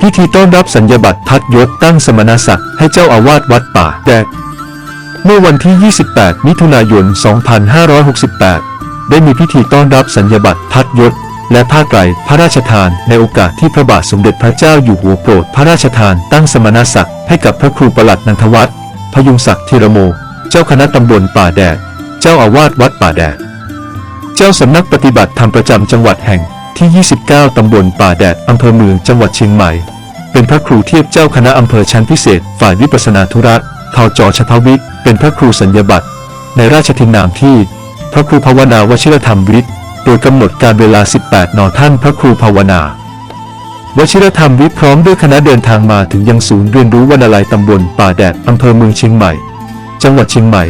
พิธีต้อนรับสัญญบัตรพัดยศตั้งสมณศักดิ์ให้เจ้าอาวาสวัดป่าแดกเมื่อวันที่ 28 มิถุนายน 2568 ได้มีพิธีต้อนรับสัญญบัตรพัดยศและผ้าไตรพระราชทานในโอกาสที่พระบาทสมเด็จพระเจ้าอยู่หัวโปรดพระราชทานตั้งสมณศักดิ์ให้กับพระครูประหลัดนันทวัฒน์พยุงศักดิ์ธีรโม เจ้าคณะตำบลป่าแดด เจ้าอาวาสวัดป่าแดด เจ้าสำนักปฏิบัติธรรมประจำจังหวัดแห่ง ที่ 29 ตำบลป่าแดด อำเภอเมือง จังหวัดเชียงใหม่ เป็นพระครูเทียบเจ้าคณะอำเภอชั้นพิเศษ ฝ่ายวิปัสนาธุระทอจอชพวิทย์เป็นพระครูสัญญบัตรในราชทินนามที่ พระครูภาวนาวชิรธรรมวิทย์โดยกำหนดการเวลา 18 น ท่านพระครูภาวนาวชิรธรรมวิทย์พร้อมด้วยคณะเดินทางมาถึงยังศูนย์เรียนรู้วรรณลัยตำบลป่าแดดอำเภอเมืองเชียงใหม่ จังหวัดเชียงใหม่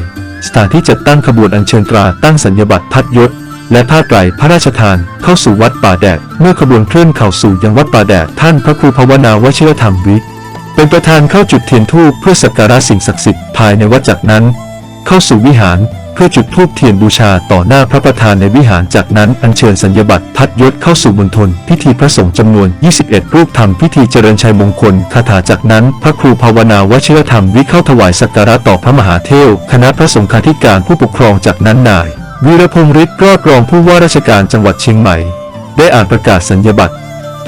สถานที่จัดตั้งขบวนอัญเชิญตราตั้งสัญญบัตรพัดยศ และผ้าไตรพระราชทาน เข้าสู่วัดป่าแดด เมื่อขบวนเคลื่อนเข้าสู่ยังวัดป่าแดด ท่านพระครูภาวนาวชิรธรรมวิทย์เป็นประธานเข้าจุดเทียนธูปเพื่อสักการะสิ่งศักดิ์สิทธิ์ภายในวัดจากนั้น เข้าสู่วิหาร พื่อจุดธูปเทียนบูชาต่อหน้าพระประธานในวิหารจากนั้นอัญเชิญสัญญบัตรพัดยศเข้าสู่มณฑลพิธีพระสงฆ์จำนวน 21 รูปทำพิธีเจริญชัยมงคลคาถาจากนั้น พระครูภาวนาวชิรธรรมวิเข้าถวายสักการะต่อพระมหาเทวคณะพระสงฆ์าธิการผู้ปกครองจากนั้นนายวีรพงษ์ฤทธิ์รอดรองผู้ว่าราชการจังหวัดเชียงใหม่ ได้อ่านประกาศสัญญบัตร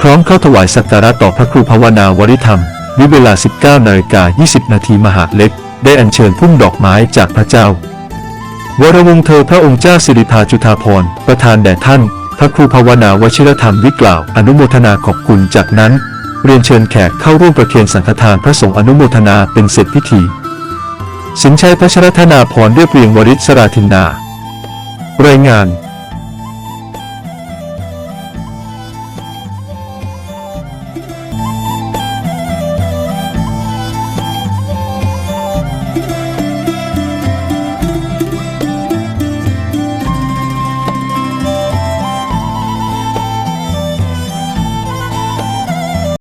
พร้อมเข้าถวายสักการะต่อพระครูภาวนาวริธรรมวิเวลา 19นาฬิกา20 นาทีมหาเล็ก ได้อัญเชิญพุ่มดอกไม้จากพระเจ้า วรวงเธอพระองค์เจ้าสิริภาจุฑาภรประธานแด่ท่าน พระครูภาวนาวชิรธรรมวิกล่าว อนุโมทนาขอบคุณจากนั้น เรียนเชิญแขกเข้าร่วมประเคนสังฆทานพระสงฆ์อนุโมทนาเป็นเสร็จพิธี สินชัยพระชรธนาพรเรียบเรียงวริศราธินนารายงาน